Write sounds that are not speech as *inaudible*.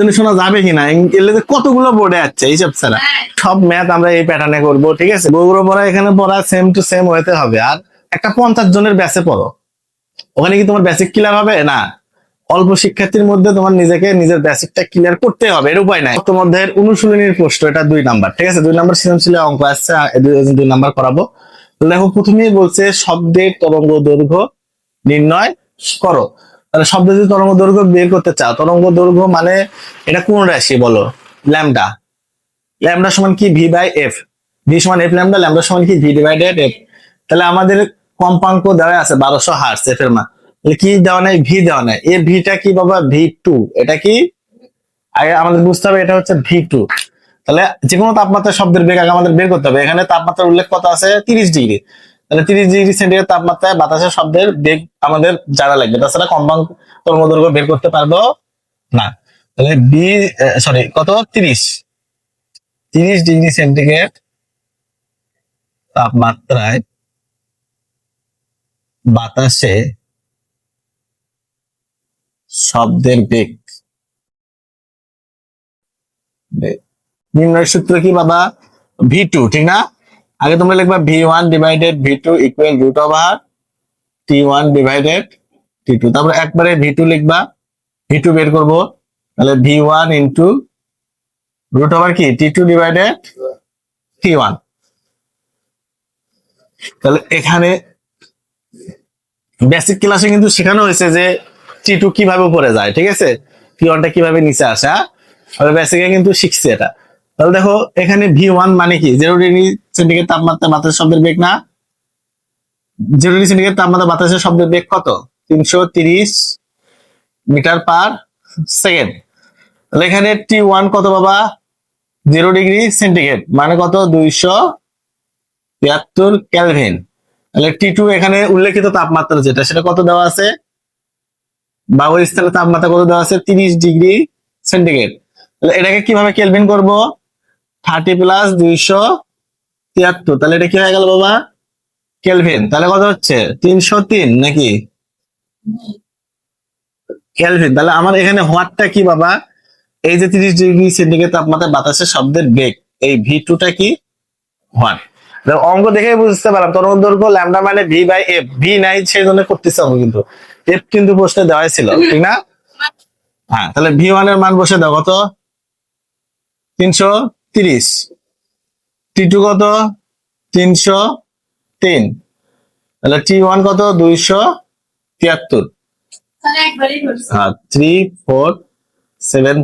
জানি শোনা যাবে কিনা? যে কতগুলো বোর্ডে আছে এইসব ছাড়া? সব ম্যাথ আমরা এই প্যাটার্নে করব ঠিক আছে? বগুড়ো পড়া এখানে পড়া সেম টু সেম হতে হবে। আর একটা পঞ্চাশ জনের ব্যাচে পড়ো। ওখানে কি তোমার বেসিক ক্লিয়ার হবে? না। অল্প শিক্ষার্থীর মধ্যে তোমার নিজেকে নিজের বেসিকটা ক্লিয়ার করতে হবে এর উপায় নাই। তোমাদের অনুশীলনীর প্রশ্ন এটা দুই নাম্বার ঠিক আছে? দুই নাম্বার সৃজনশীল অঙ্ক আসছে এই দুই- দুই নাম্বার করাবো। দেখো প্রথমেই বলছে শব্দের তরঙ্গ দৈর্ঘ্য নির্ণয় করো। তাহলে শব্দ যদি তরঙ্গ দৈর্ঘ্য বের করতে চাও। তরঙ্গ দৈর্ঘ্য মানে এটা কোন রাশি বলো? ল্যামডা। ল্যামডা সমান কি? ভি বাই এফ ভি সমান এফ ল্যামডা ল্যামডা সমান কি? ভি ডিভাইডেড এফ তাহলে আমাদের কম্পাঙ্ক দেওয়া আছে বারোশো হার্স এফ এর মান। কি দেওয়া নাই? ভি দেওয়া নাই। এ ভিটা কি বাবা? ভি টু এটা কি? আগে আমাদের বুঝতে হবে এটা হচ্ছে ভি টু তাহলে যে কোনো তাপমাত্রা শব্দের বেগ আগে আমাদের বের করতে হবে। এখানে তাপমাত্রার উল্লেখ কত আছে? তিরিশ ডিগ্রি। তাহলে তিরিশ ডিগ্রি সেন্টিগ্রেড তাপমাত্রায় বাতাসের শব্দের বেগ আমাদের জানা লাগবে। তাছাড়া কম্পাঙ্ক তরঙ্গদৈর্ঘ্য বের করতে পারব না। তাহলে বি সরি কত? তিরিশ। তিরিশ ডিগ্রি সেন্টিগ্রেড তাপমাত্রায় বাতাসে শব্দের বেগ। নির্ণয় সূত্র কি বাবা? ভি টু ঠিক না? আগে তোমরা লিখবা V one divided V two equal root over T one divided T two তারপরে একবারে ভি টু লিখবা ভি টু বের করব। তাহলে V one into root over কি? T two divided T one তাহলে এখানে বেসিক ক্লাসে কিন্তু শেখানো হয়েছে যে টি টু কীভাবে উপরে যায়, ঠিক আছে? টি ওয়ানটা কীভাবে নিচে আসে? বেসিকে কিন্তু শিখছে এটা। তাহলে দেখো, এখানে ভি ওয়ান মানে কি? জিরো ডিগ্রি সেন্টিগ্রেড তাপমাত্রা বাতাসের শব্দের বেগ না? জিরো ডিগ্রি সেন্টিগ্রেড তাপমাত্রা বাতাসের শব্দের বেগ কত? তিনশো তিরিশ মিটার পার সেকেন্ড। তাহলে এখানে টি ওয়ান কত বাবা? জিরো ডিগ্রি সেন্টিগ্রেড মানে কত? দুইশো তিয়াত্তর ক্যালভিন তাহলে টি টু এখানে উল্লেখিত তাপমাত্রা যেটা, সেটা কত দেওয়া আছে? বাবুর স্থানে তাপমাত্রা কত দেওয়া আছে? তিরিশ ডিগ্রি সেন্টিগ্রেড তাহলে এটাকে কীভাবে কেলভিন করব? থার্টি প্লাস দুইশো তিয়াত্তর। তাহলে এটা কি হয়ে গেল বাবা? কেলভিন। তাহলে কত হচ্ছে? তিনশো তিন নাকি? কেলভিন। তাহলে আমার এখানে হোয়াটটা কি বাবা? এই যে তিরিশ ডিগ্রি সেন্টিগ্রেড তাপমাত্রায় বাতাসের শব্দের বেগ। এই ভি টুটা কি? হোয়াট। অঙ্ক দেখে বুঝতে পারলাম। তরঙ্গ দৈর্ঘ্য ল্যামডা মানে ভি বাই এফ। ভি নাই সেই জন্য করতেছে অঙ্ক কিন্তু। এফ কিন্তু প্রশ্নে দেওয়াই ছিল ঠিক না? *laughs* হ্যাঁ তাহলে ভি ওয়ানের মান বসে দাও। কত? তিনশো তিরিশ। টি টু কত? তিনশো তিন। তাহলে টি ওয়ান কত? দুইশো তিয়াত্তর। হ্যাঁ থ্রি ফোর সেভেন